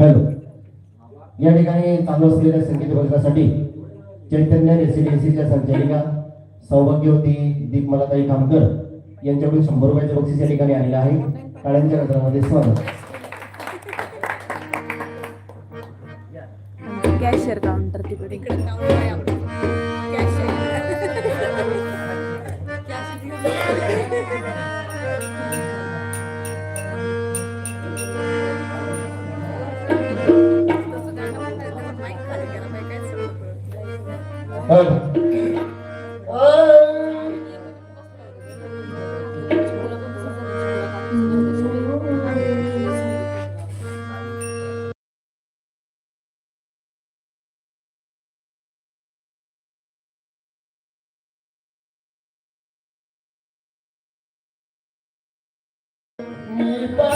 Hello. या ठिकाणी चालू असलेल्या संगीत वर्गासाठी चैतन्य रेसिडेन्सीच्या संचालिका सौभाग्यवती दीपमालाताई खामकर यांच्याकडून शंभर रुपयाचं बक्षीस या ठिकाणी आलेलं आहे. काळ्यांच्या नगरामध्ये स्वागत. कॅशियर काउंटर तिकडे. Olha, 你把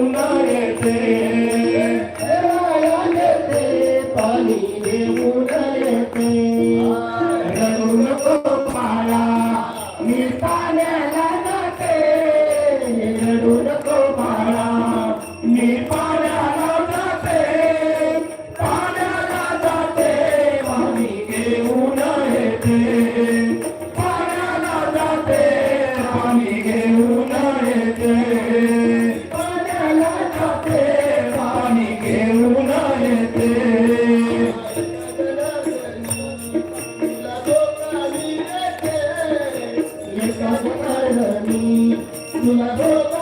Kalani, Nina Boba.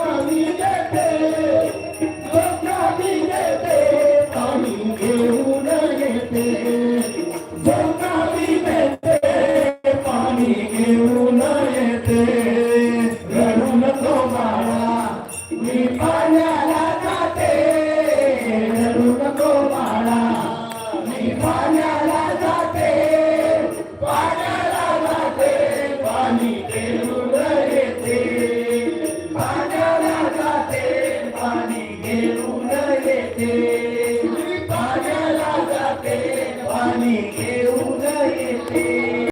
Thank you.